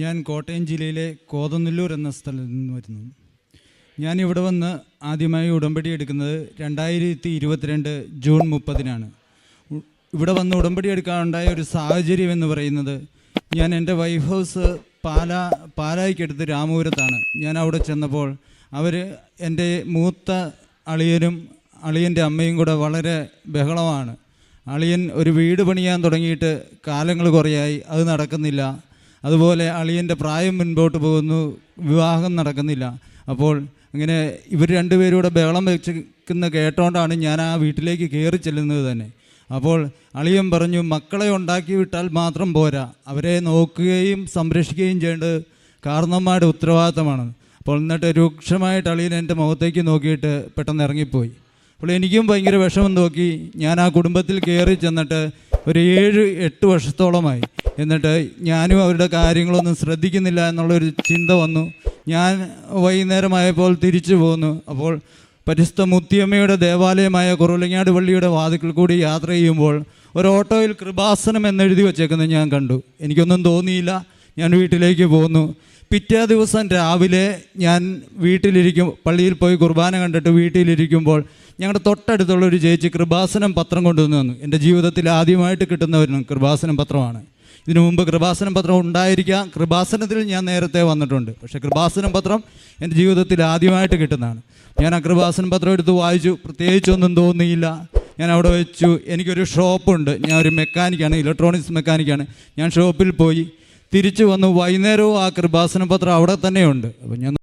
ഞാൻ കോട്ടയം ജില്ലയിലെ കോതനല്ലൂർ എന്ന സ്ഥലത്ത് നിന്ന് വരുന്നു. ഞാൻ ഇവിടെ വന്ന് ആദ്യമായി ഉടമ്പടി എടുക്കുന്നത് രണ്ടായിരത്തി ഇരുപത്തിരണ്ട് ജൂൺ മുപ്പതിനാണ്. ഇവിടെ വന്ന് ഉടമ്പടി എടുക്കാനുണ്ടായ ഒരു സാഹചര്യം എന്ന് പറയുന്നത് ഞാൻ എന്റെ വൈഫ് ഹൗസ് പാലാ പാലായിക്കടുത്ത് രാമപുരത്താണ് ഞാൻ അവിടെ ചെന്നപ്പോൾ അവർ എന്റെ മൂത്ത അളിയനും അളിയന്റെ അമ്മയും കൂടെ വളരെ ബഹളമാണ്. അളിയൻ ഒരു വീട് പണിയാൻ തുടങ്ങിയിട്ട് കാലങ്ങൾ കുറയായി അത് നടക്കുന്നില്ല. അതുപോലെ അളിയന്റെ പ്രായം മുൻപോട്ട് പോകുന്നു വിവാഹം നടക്കുന്നില്ല. അപ്പോൾ അങ്ങനെ ഇവർ രണ്ടുപേരൂടെ ബഹളം വെച്ചിരിക്കുന്ന കേട്ടോണ്ടാണ് ഞാൻ ആ വീട്ടിലേക്ക് കയറി ചെല്ലുന്നത് തന്നെ. അപ്പോൾ അളിയൻ പറഞ്ഞു മക്കളെ ഉണ്ടാക്കി വിട്ടാൽ മാത്രം പോരാ. അവരെ നോക്കുകയും സംരക്ഷിക്കുകയും ചെയ്യേണ്ടത് കാരണന്മാരുടെ ഉത്തരവാദിത്തമാണ്. അപ്പോൾ എന്നിട്ട് രൂക്ഷമായിട്ട് അളിയൻ എന്റെ മുഖത്തേക്ക് നോക്കിയിട്ട് പെട്ടെന്ന് ഇറങ്ങിപ്പോയി. അപ്പോൾ എനിക്കും ഭയങ്കര വിഷമം നോക്കി ഞാൻ ആ കുടുംബത്തിൽ കയറി ചെന്നിട്ട് ഒരു ഏഴ് എട്ട് വർഷത്തോളമായി. എന്നിട്ട് ഞാനും അവരുടെ കാര്യങ്ങളൊന്നും ശ്രദ്ധിക്കുന്നില്ല എന്നുള്ളൊരു ചിന്ത വന്നു. ഞാൻ വൈകുന്നേരമായപ്പോൾ തിരിച്ചു പോന്നു. അപ്പോൾ പരിസ്ഥ മുത്തിയമ്മയുടെ ദേവാലയമായ കുറവിലങ്ങാട് പള്ളിയുടെ വാതിക്കൽ കൂടി യാത്ര ചെയ്യുമ്പോൾ ഒരു ഓട്ടോയിൽ കൃപാസനം എന്നെഴുതി വച്ചേക്കുന്നത് ഞാൻ കണ്ടു. എനിക്കൊന്നും തോന്നിയില്ല. ഞാൻ വീട്ടിലേക്ക് പോന്നു. പിറ്റേ ദിവസം രാവിലെ ഞാൻ വീട്ടിലിരിക്കും പള്ളിയിൽ പോയി കുർബാന കണ്ടിട്ട് വീട്ടിലിരിക്കുമ്പോൾ ഞങ്ങളുടെ തൊട്ടടുത്തുള്ള ഒരു ചേച്ചി കൃപാസനം പത്രം കൊണ്ടുവന്നു വന്നു എന്റെ ജീവിതത്തിൽ ആദ്യമായിട്ട് കിട്ടുന്ന ഒരു കൃപാസനം പത്രമാണ്. ഇതിനു മുമ്പ് കൃപാസനം പത്രം ഉണ്ടായിരിക്കാം. കൃപാസനത്തിൽ ഞാൻ നേരത്തെ വന്നിട്ടുണ്ട്. പക്ഷേ കൃപാസനം പത്രം എന്റെ ജീവിതത്തിൽ ആദ്യമായിട്ട് കിട്ടുന്നതാണ്. ഞാൻ ആ കൃപാസനം പത്രം എടുത്ത് വായിച്ചു. പ്രത്യേകിച്ചൊന്നും തോന്നിയില്ല. ഞാൻ അവിടെ വെച്ചു. എനിക്കൊരു ഷോപ്പുണ്ട്. ഞാൻ ഒരു മെക്കാനിക്കാണ് ഇലക്ട്രോണിക്സ് മെക്കാനിക്കാണ്. ഞാൻ ഷോപ്പിൽ പോയി. തിരിച്ചു വന്ന് വൈകുന്നേരവും ആ കൃപാസന പത്രം അവിടെ തന്നെയുണ്ട്. അപ്പോൾ ഞാൻ